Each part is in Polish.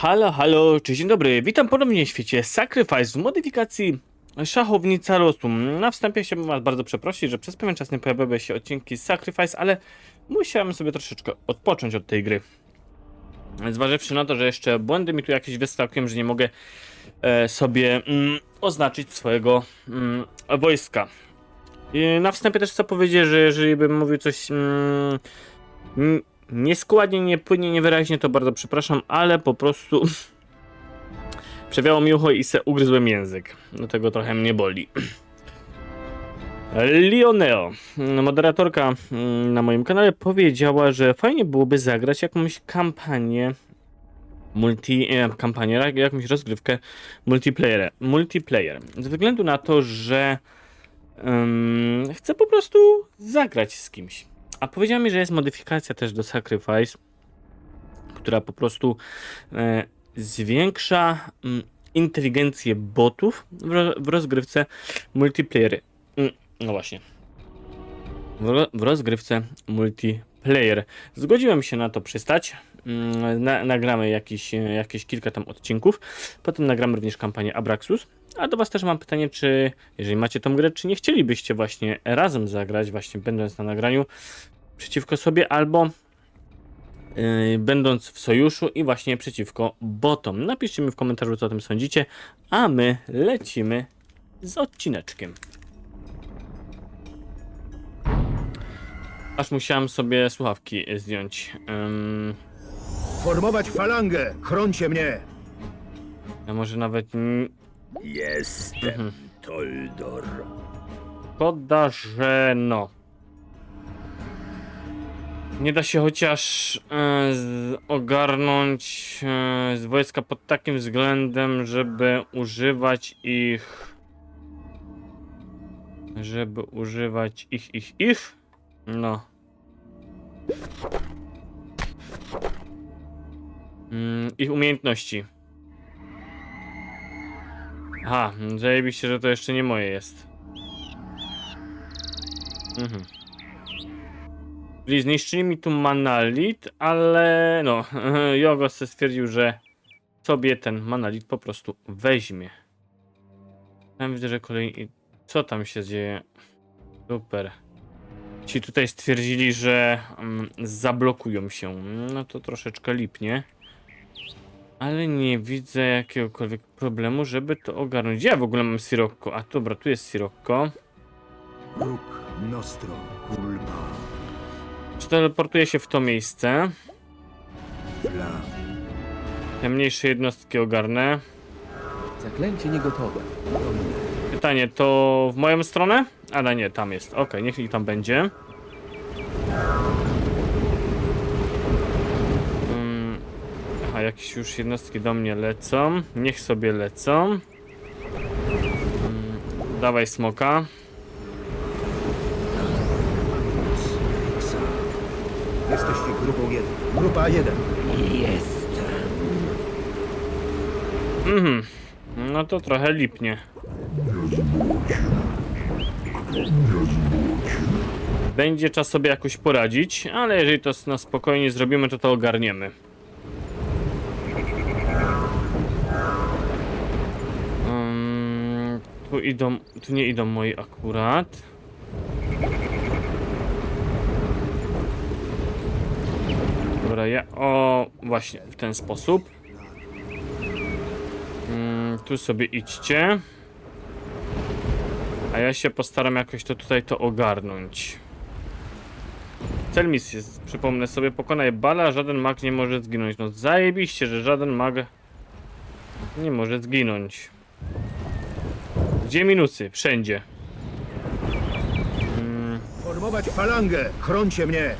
Halo, halo, cześć, dzień dobry. Witam ponownie w świecie Sacrifice w modyfikacji szachownica losu. Na wstępie chciałbym was bardzo przeprosić, że przez pewien czas nie pojawiały się odcinki Sacrifice, ale musiałem sobie troszeczkę odpocząć od tej gry. Zważywszy na to, że jeszcze błędy mi tu jakieś wyskakują, że nie mogę e, sobie mm, oznaczyć swojego mm, wojska. I na wstępie też chcę powiedzieć, że jeżeli bym mówił coś mm, nieskładnie, niepłynnie, niewyraźnie, to bardzo przepraszam, ale po prostu przewiało mi ucho i se ugryzłem język. Do tego trochę mnie boli. Lioneo, moderatorka mm, na moim kanale, powiedziała, że fajnie byłoby zagrać jakąś kampanię multi, e, kampanię, jak- jakąś rozgrywkę multiplayer, multiplayer. Ze względu na to, że em, chcę po prostu zagrać z kimś. A powiedziała mi, że jest modyfikacja też do Sacrifice, która po prostu e, zwiększa mm, inteligencję botów w, ro, w rozgrywce multiplayer. Mm, no właśnie. W, ro, w rozgrywce multiplayer. Zgodziłem się na to przystać. Mm, Na, nagramy jakiś, e, jakieś kilka tam odcinków. Potem nagramy również kampanię Abraxus. A do Was też mam pytanie, czy jeżeli macie tą grę, czy nie chcielibyście właśnie razem zagrać, właśnie będąc na nagraniu przeciwko sobie, albo yy, będąc w sojuszu i właśnie przeciwko botom. Napiszcie mi w komentarzu, co o tym sądzicie, a my lecimy z odcineczkiem. Aż musiałem sobie słuchawki zdjąć. Ym, Formować falangę! Chrońcie mnie! ja może nawet Jestem Toldor. Szkoda, że no. Nie da się chociaż e, z, ogarnąć e, z wojska pod takim względem, żeby używać ich. Żeby używać ich, ich, ich. No. Mm, ich umiejętności. Aha, zajebiście, że to jeszcze nie moje jest. Mhm. Czyli zniszczyli mi tu manalit, ale no, Jogo se stwierdził, że sobie ten manalit po prostu weźmie. Tam widzę, że kolejny... Co tam się dzieje? Super. Ci tutaj stwierdzili, że mm, zablokują się. No to troszeczkę lipnie. Ale nie widzę jakiegokolwiek problemu, żeby to ogarnąć. Ja w ogóle mam Sirocco? A dobra, tu jest Sirocco. Róg Nostro, Kulma, Teleportuję się w to miejsce. Te mniejsze jednostki ogarnę. Zaklęcie niegotowe. Pytanie, to w moją stronę? Ale nie, tam jest. Okej, niech ich tam będzie. Mm, Aha, jakieś już jednostki do mnie lecą. Niech sobie lecą. Mm, Dawaj smoka. Jesteście grupą 1. Grupa 1. Mhm. No to trochę lipnie. Będzie czas sobie jakoś poradzić, ale jeżeli to na spokojnie zrobimy, to to ogarniemy. Ym, tu idą, tu nie idą moi akurat. O, właśnie, w ten sposób. Mm, tu sobie idźcie. A ja się postaram jakoś to tutaj to ogarnąć. Cel misji jest, przypomnę sobie, pokonaj bala, żaden mag nie może zginąć. No zajebiście, że żaden mag nie może zginąć. Gdzie minusy? Wszędzie. Mm, Formować falangę! Chrońcie mnie!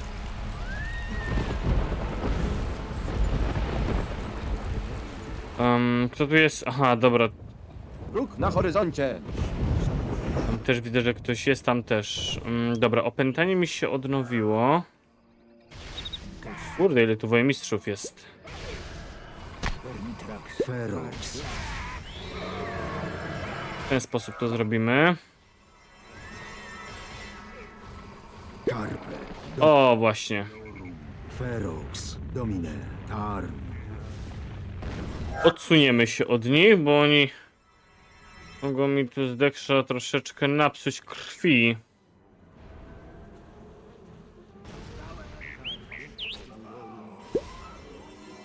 Em, kto tu jest? Aha, dobra. Róg na horyzoncie. Tam też widzę, że ktoś jest tam też. Mm, dobra, opętanie mi się odnowiło. Kurde, ile tu wojemistrzów jest. W ten sposób to zrobimy. O, właśnie. Ferox. Domine. Tarn. Odsuniemy się od nich, bo oni mogą mi tu z Deksza troszeczkę napsuć krwi.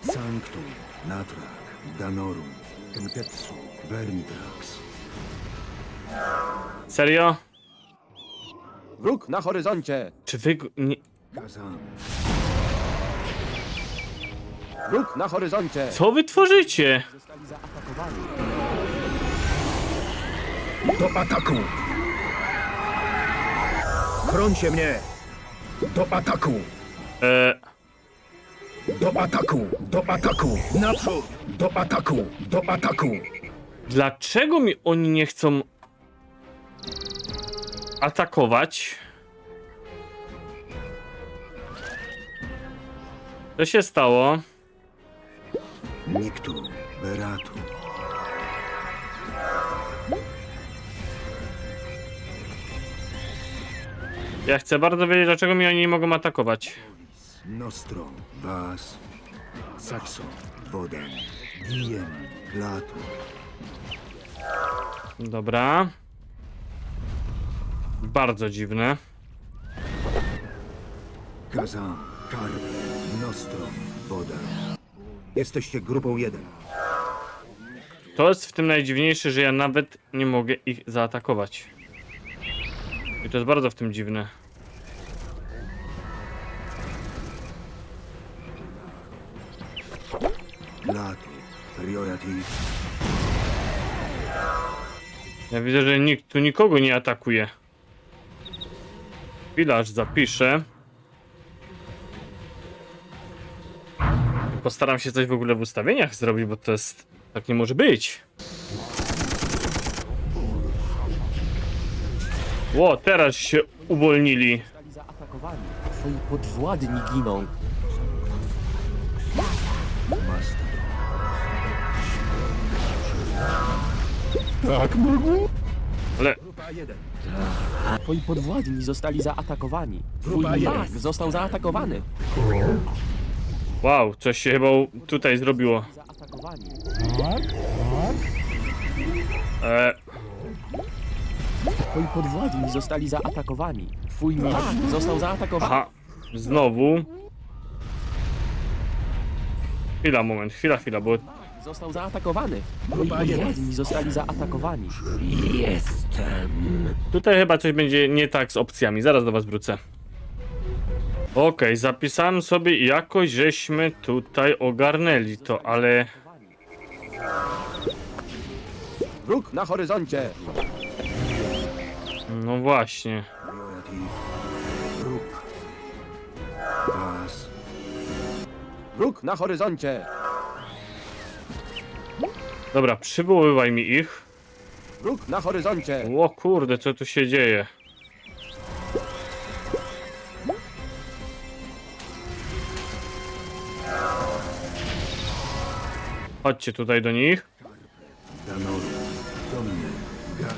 Sanctum, Natrak, Danorum, Kentetsu, Vermitrax. Serio? Wróg na horyzoncie! Czy wy... go- Nie... Kazan, Wróg na horyzoncie! Co wy tworzycie? Zostali zaatakowani. do ataku! Chrońcie mnie! Do ataku! E, Do ataku! Do ataku! Naprzód! Do ataku! Do ataku! dlaczego mi oni nie chcą atakować? Co się stało? Niktu, Beratu. Ja chcę bardzo wiedzieć, dlaczego mi oni nie mogą atakować. Nostro, Was, Saxon, Wodan, Diem, Latu. Dobra. Bardzo dziwne. Kazan, Karp, Nostro, Wodan. Jesteście grupą jeden. To jest w tym najdziwniejsze, że ja nawet nie mogę ich zaatakować. I to jest bardzo w tym dziwne. Priority, Ja widzę, że nikt tu nikogo nie atakuje. Chwila, aż zapiszę. Postaram się coś w ogóle w ustawieniach zrobić, bo to jest... Tak nie może być. Ło, teraz się uwolnili. Zostali zaatakowani. Twoi podwładni giną. Mastodon. Ale Grupa jeden. Twoi podwładni zostali zaatakowani. Twój Grupa został zaatakowany. Wow, coś się chyba tutaj zrobiło. E, Twoi podwładni zostali zaatakowani. Twój mag został zaatakowany. aha, znowu. Chwila, moment, chwila, chwila, bo Został zaatakowany. Twoi podwładni zostali zaatakowani. Tutaj chyba coś będzie nie tak z opcjami. Zaraz do was wrócę. Okej, zapisałem sobie i jakoś żeśmy tutaj ogarnęli to, ale Wróg na horyzoncie! no właśnie. Wróg na horyzoncie! Dobra, przywoływaj mi ich. Wróg na horyzoncie! O kurde, co tu się dzieje? Chodźcie tutaj do nich.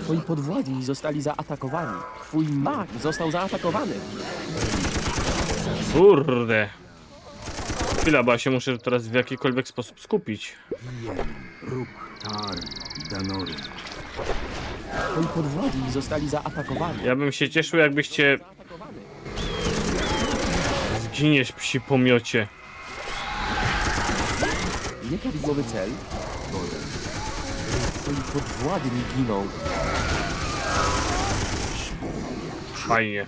Twoi podwładni zostali zaatakowani. Twój mag został zaatakowany. Kurde. Chwila, bo ja się muszę teraz w jakikolwiek sposób skupić. Twoi podwładni zostali zaatakowani. Ja bym się cieszył, jakbyście zginiesz psi pomiocie. Nieprawidłowy cel. Twoi podwładni giną. Fajnie.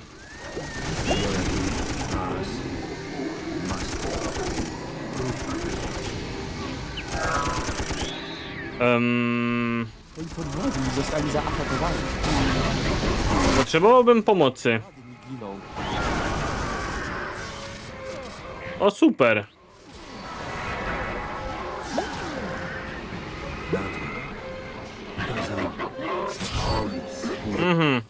Um, Twoi podwładni zostali zaatakowani. potrzebowałbym pomocy. Giną. O, super. Mhm.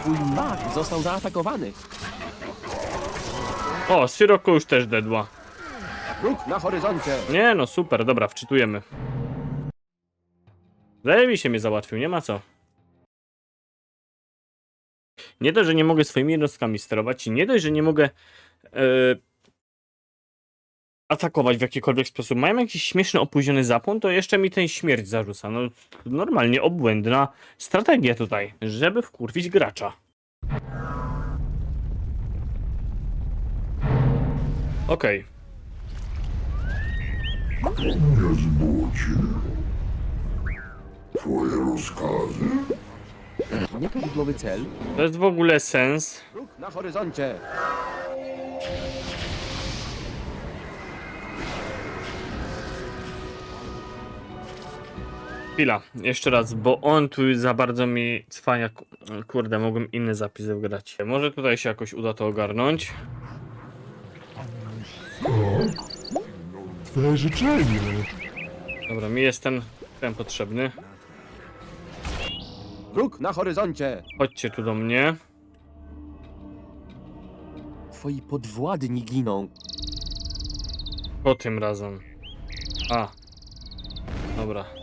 Twój mag został zaatakowany. O, Siroko już też dedła. Wróg na horyzoncie. Nie no, super, dobra, wczytujemy. Zajebi się mnie załatwił, nie ma co. Nie dość, że nie mogę swoimi jednostkami sterować, i nie dość, że nie mogę e, atakować w jakikolwiek sposób, mają jakiś śmieszny, opóźniony zapłon, to jeszcze mi ten śmierć zarzuca. No, normalnie obłędna strategia tutaj, żeby wkurwić gracza. Okej. Twoje rozkazy? Nieprawidłowy cel. To jest w ogóle sens. Ruch na horyzoncie. Chwila, jeszcze raz, bo on tu za bardzo mi cwania. Kurde, mogłem inny zapis wgrać. Może tutaj się jakoś uda to ogarnąć. Twoje życzenie. Dobra, mi jest ten, ten potrzebny. Wróg na horyzoncie. Chodźcie tu do mnie. Twoi podwładni giną. Po tym razem. A. Dobra.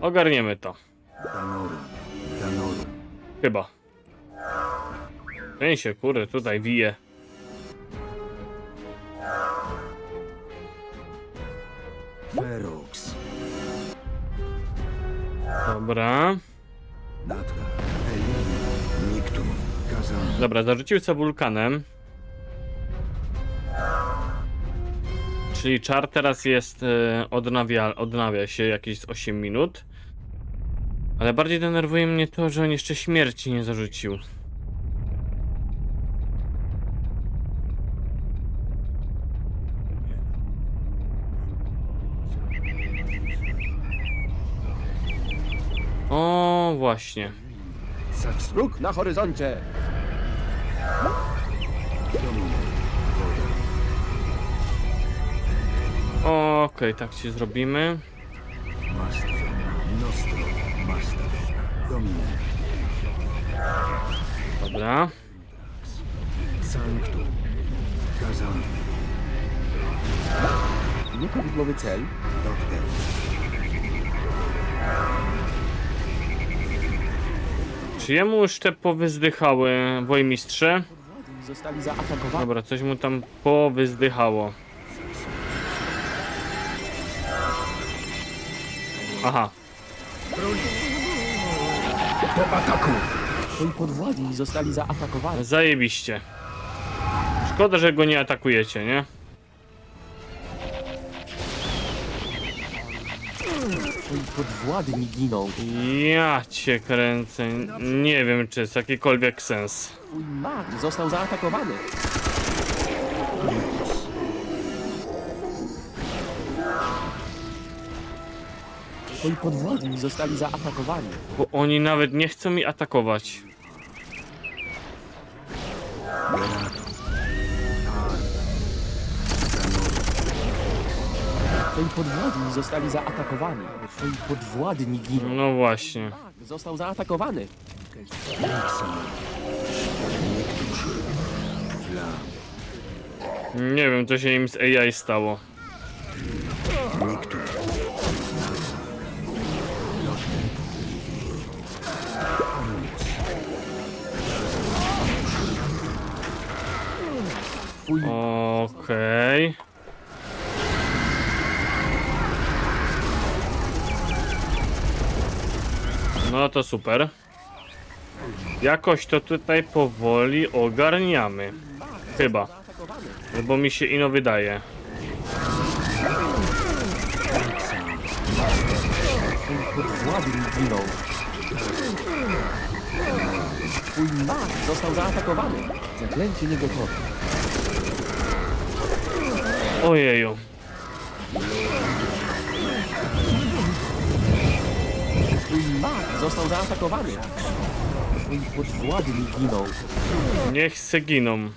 Ogarniemy to. Chyba. Ten się, kurde, tutaj wije. Ferox. Dobra. Dobra, zarzucił co wulkanem. Czyli czar teraz jest, e, odnawia, odnawia się jakieś z 8 minut. Ale bardziej denerwuje mnie to, że on jeszcze śmierci nie zarzucił. O, właśnie. Wróg na horyzoncie. Okej, tak się zrobimy. Dobra. Sanctum. Kazan. Nieprawidłowy cel. Dokter. Czy jemu te powyzdychały wojmistrze? Zostali zaatakowani. Dobra, coś mu tam powyzdychało. Aha, Do ataku. Twoi podwładni zostali zaatakowani. zajebiście. Szkoda, że go nie atakujecie, nie? Twoi podwładni giną. Ja cię kręcę. Nie wiem, czy jest jakikolwiek sens. Twój mag został zaatakowany. Twoi podwładni zostali zaatakowani. Bo oni nawet nie chcą mi atakować. Twoi podwładni zostali zaatakowani. Twoi podwładni giną. No właśnie. Mag został zaatakowany. Nie wiem, co się im z AI stało. Okej. No to super. Jakoś to tutaj powoli ogarniamy. Chyba. zaatakowany. Bo mi się ino wydaje. Twój mag został zaatakowany. Zaklęcie niegotowe. Ojeju. Mag został zaatakowany. Twój podwładni giną. Niech se giną.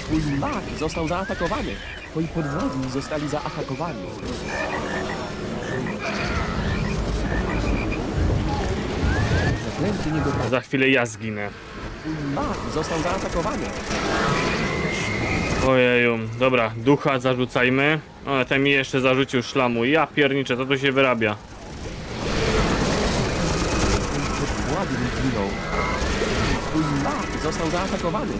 Twój mag został zaatakowany. Twoi podwładni zostali zaatakowani. Za chwilę ja zginę. Twój mag został zaatakowany. Ojeju. Dobra, ducha zarzucajmy. O, ten mi jeszcze zarzucił szlamu. Ja pierniczę, co tu się wyrabia? Podwładni giną. Twój został zaatakowany.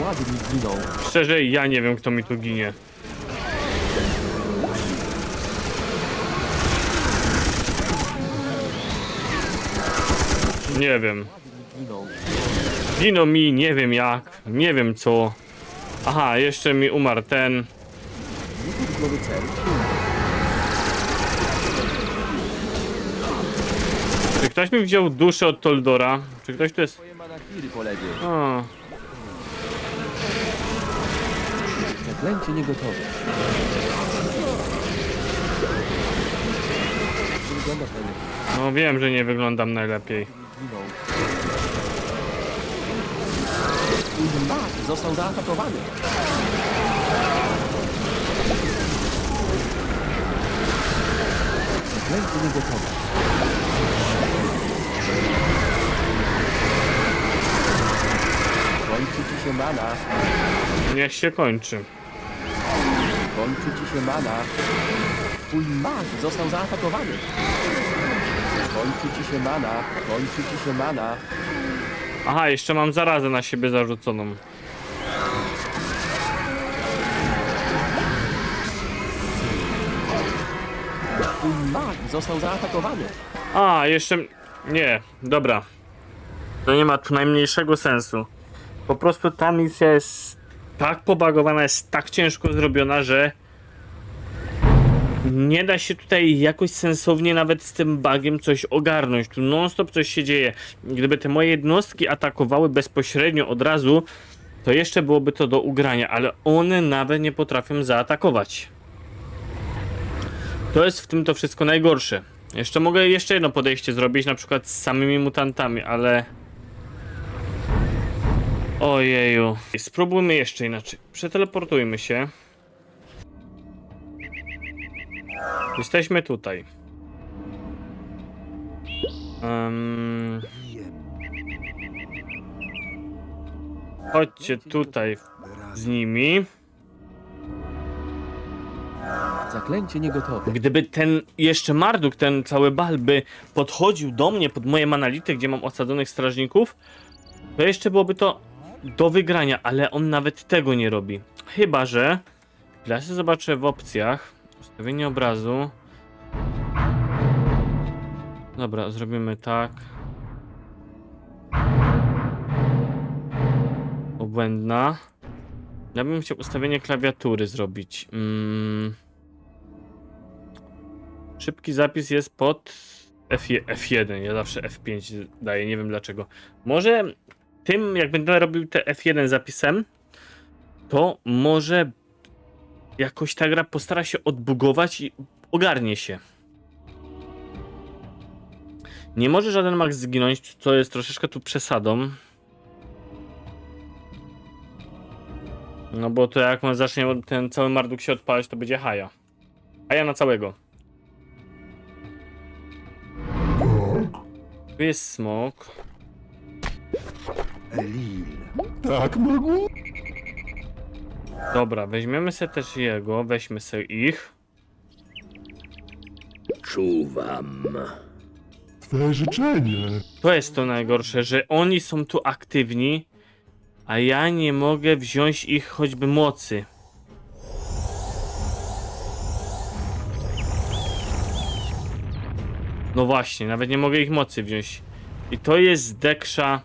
Podwładny ginął. Szczerze, ja nie wiem, kto mi tu ginie. Nie wiem. Gino mi, nie wiem jak, nie wiem co. Aha, jeszcze mi umarł ten. Czy ktoś mi wziął duszę od Toldora? Czy ktoś tu jest? Manakiry, kolego. O, Zaklęcie niegotowe. Nie wyglądasz na nie. no wiem, że nie wyglądam najlepiej. Ginął. Twój mag został zaatakowany. Zaklęcie niegotowe. Kończy ci się mana. Niech się kończy. Kończy ci się mana. Twój mag został zaatakowany. Kończy ci się mana. Kończy ci się mana. Aha, jeszcze mam zarazę na siebie zarzuconą. Twój mag został zaatakowany. A, jeszcze... Nie, dobra. To nie ma tu najmniejszego sensu. Po prostu ta misja jest tak pobagowana, jest tak ciężko zrobiona, że nie da się tutaj jakoś sensownie nawet z tym bugiem coś ogarnąć. Tu non stop coś się dzieje. Gdyby te moje jednostki atakowały bezpośrednio od razu, to jeszcze byłoby to do ugrania, ale one nawet nie potrafią zaatakować. To jest w tym to wszystko najgorsze. Jeszcze mogę jeszcze jedno podejście zrobić, na przykład z samymi mutantami, ale... Ojeju. Spróbujmy jeszcze inaczej. Przeteleportujmy się. Jesteśmy tutaj. Em, Chodźcie tutaj z nimi. Zaklęcie niegotowe. Gdyby ten jeszcze Marduk, ten cały bal by podchodził do mnie pod moje manality, gdzie mam osadzonych strażników, to jeszcze byłoby to do wygrania, ale on nawet tego nie robi. Chyba, że ja sobie zobaczę w opcjach ustawienie obrazu. Dobra, zrobimy tak. Obłędna. Ja bym chciał ustawienie klawiatury zrobić. Mm. Szybki zapis jest pod F F1. Ja zawsze F5 daję, nie wiem dlaczego. Może tym, jak będę robił te F1 zapisem, to może jakoś ta gra postara się odbugować i ogarnie się. Nie może żaden max zginąć, co jest troszeczkę tu przesadą. No bo to jak on zacznie ten cały marduk się odpalać, to będzie haja. Haja na całego. Tu jest smok. Elil. Tak mogło? Dobra, weźmiemy sobie też jego, weźmy sobie ich. Czuwam. Twe życzenie. To jest to najgorsze, że oni są tu aktywni, a ja nie mogę wziąć ich choćby mocy. No właśnie, nawet nie mogę ich mocy wziąć. I to jest deksza,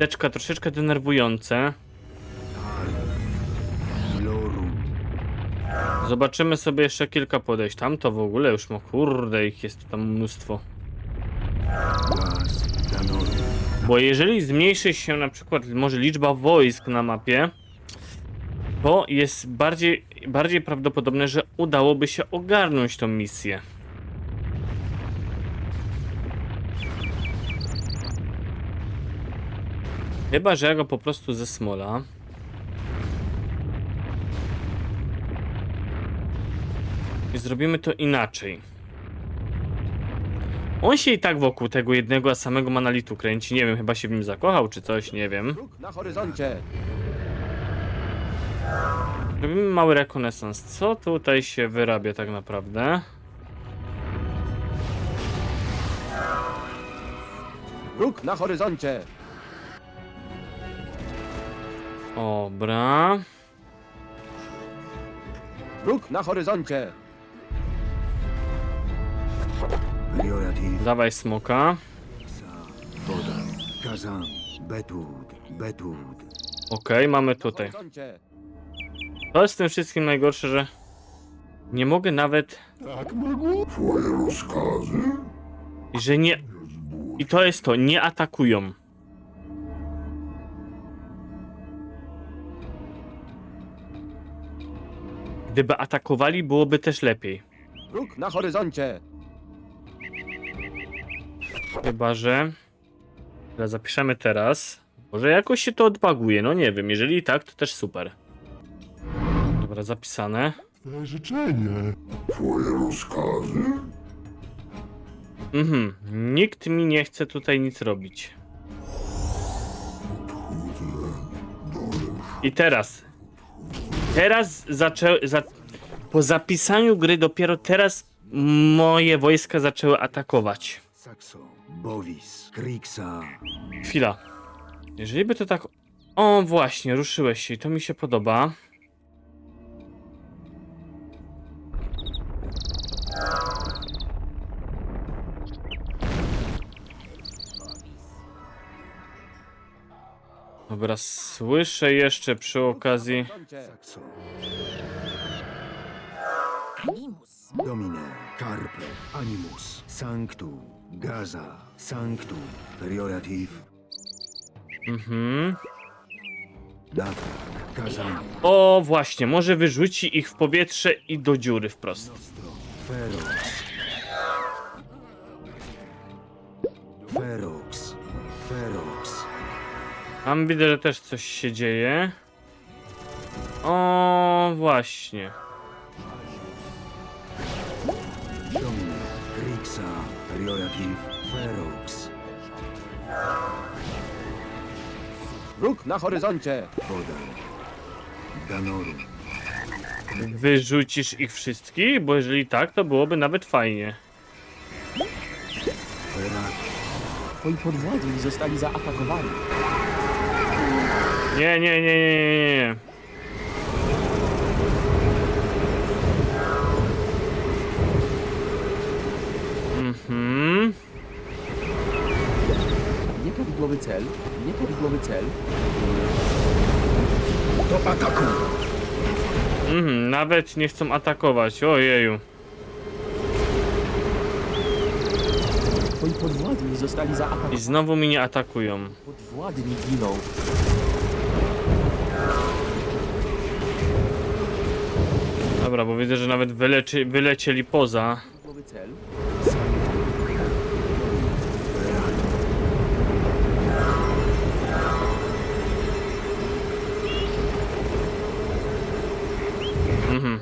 deczka troszeczkę denerwujące. Zobaczymy sobie jeszcze kilka podejść. Tam to w ogóle już, no kurde, ich jest tam mnóstwo. Bo jeżeli zmniejszy się na przykład może liczba wojsk na mapie, to jest bardziej, bardziej prawdopodobne, że udałoby się ogarnąć tą misję. Chyba, że ja go po prostu ze smola. I zrobimy to inaczej. On się i tak wokół tego jednego samego monolitu kręci. Nie wiem, chyba się w nim zakochał czy coś, nie wiem. Na horyzoncie. Robimy mały rekonesans. Co tutaj się wyrabia tak naprawdę? Wróg na horyzoncie. Dobra. Wróg na horyzoncie. Dawaj smoka. woda. Kazan, betud, betud. Okej, mamy tutaj. horyzoncie. To jest w tym wszystkim najgorsze, że nie mogę nawet, Tak mogło? Twoje rozkazy? że nie... I to jest to, nie atakują. Gdyby atakowali, byłoby też lepiej. Wróg na horyzoncie. Chyba, że... Dobra, Zapiszemy teraz. Może jakoś się to odbaguje, no nie wiem. Jeżeli tak, to też super. Dobra, zapisane. Twe życzenie. Twoje rozkazy? Mhm, nikt mi nie chce tutaj nic robić. I teraz. Teraz zaczęły. Za, po zapisaniu gry dopiero teraz moje wojska zaczęły atakować. Saxo, bovis, kriksa. Chwila. Jeżeli by to tak. O, właśnie, ruszyłeś się i to mi się podoba. Dobra, słyszę jeszcze przy okazji. Saxo. Domine, carpe, animus, sanctu, gaza, sanctu, priorativ, Mhm. natak, kazan, O, właśnie, może wyrzuci ich w powietrze i do dziury wprost. nostro. Tam widzę, że też coś się dzieje. O, właśnie. Ferox. Wróg na horyzoncie. Woda. Danorum. Wyrzucisz ich wszystkich? Bo jeżeli tak, to byłoby nawet fajnie. Ferat. Twoi podwładni zostali zaatakowani. Nie, nie, nie, nie, nie, nie. Mhm. Nieprawidłowy cel. Nieprawidłowy cel. Do ataku! Mhm, nawet nie chcą atakować. Ojeju. Twoi podwładni zostali I zaatakowani. znowu mi nie atakują. Podwładni giną. Dobra, bo widzę, że nawet wyleczy, wylecieli poza. Mhm.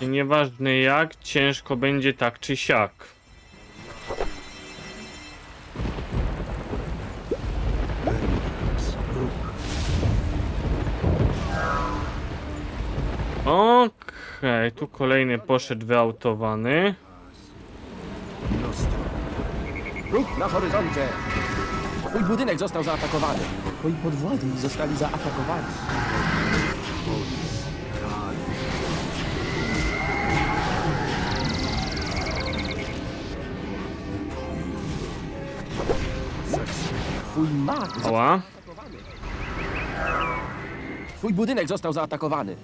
I nieważne jak, ciężko będzie tak czy siak. Okej, tu kolejny poszedł wyautowany. Wróg na horyzoncie. Twój budynek został zaatakowany. Twoi podwładni zostali zaatakowani. Twój mag Ała. Twój budynek został zaatakowany.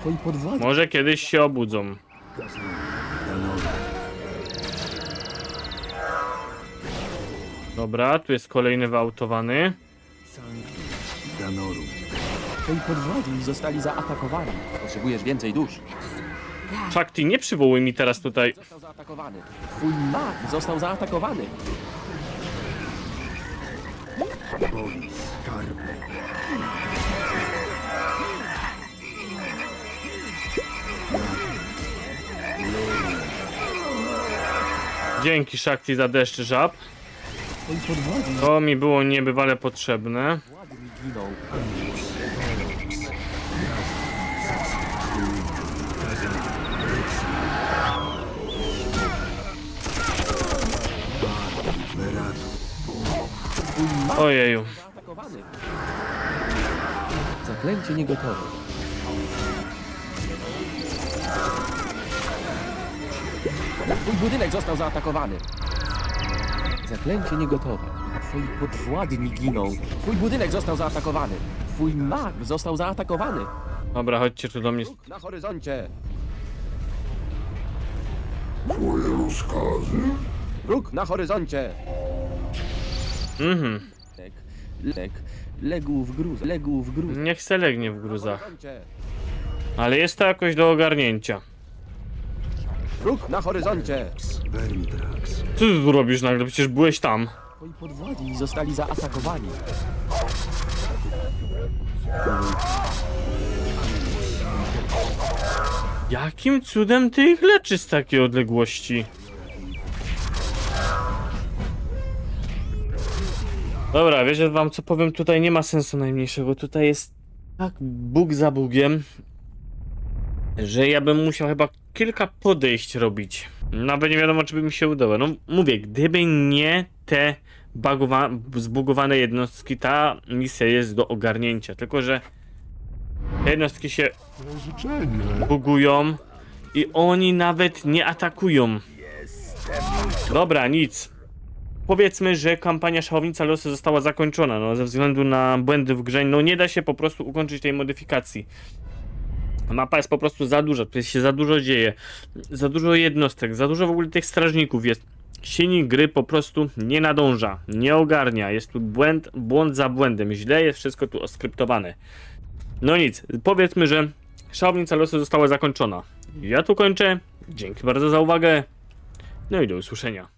Twoi podwładni Może kiedyś się obudzą. Dobra, tu jest kolejny wyautowany. Danorum. Twoi podwładni zostali zaatakowani. Potrzebujesz więcej dusz. Shakti, nie przywołuj mi teraz tutaj. Został zaatakowany. Twój mag został zaatakowany. Bovis. Carpe. Dzięki Shakti za deszcz żab. To mi było niebywale potrzebne. Ojeju. Zaklęcie niegotowe. Twój budynek został zaatakowany. Zaklęcie niegotowe. Twoi podwładni giną. Twój budynek został zaatakowany. Twój mag został zaatakowany. Dobra, chodźcie tu do mnie. Na horyzoncie. Twoje rozkazy? Wróg na horyzoncie. Mhm. Lek, lek, legł w gruz, legł w gruz. Niech se legnie w gruzach. horyzoncie. Ale jest to jakoś do ogarnięcia. Wróg na horyzoncie. Vermitrax. Co ty tu robisz nagle? Przecież byłeś tam. Twoi podwładni zostali zaatakowani. Jakim cudem ty ich leczysz z takiej odległości? Dobra, wiecie wam co powiem, tutaj nie ma sensu najmniejszego. Tutaj jest tak Bóg za Bugiem, że ja bym musiał chyba kilka podejść robić. Nawet nie wiadomo, czy by mi się udało. No mówię, gdyby nie te bagowa- zbugowane jednostki, ta misja jest do ogarnięcia. Tylko, że te jednostki się bugują i oni nawet nie atakują. Dobra, nic. Powiedzmy, że kampania Szachownica Losy została zakończona, no ze względu na błędy w grze, no nie da się po prostu ukończyć tej modyfikacji. Mapa jest po prostu za duża, tu się za dużo dzieje, za dużo jednostek, za dużo w ogóle tych strażników jest. Silnik gry po prostu nie nadąża, nie ogarnia, jest tu błęd, błąd za błędem, źle jest wszystko tu oskryptowane. No nic, powiedzmy, że Szachownica Losu została zakończona. Ja tu kończę. Dzięki bardzo za uwagę. No i do usłyszenia.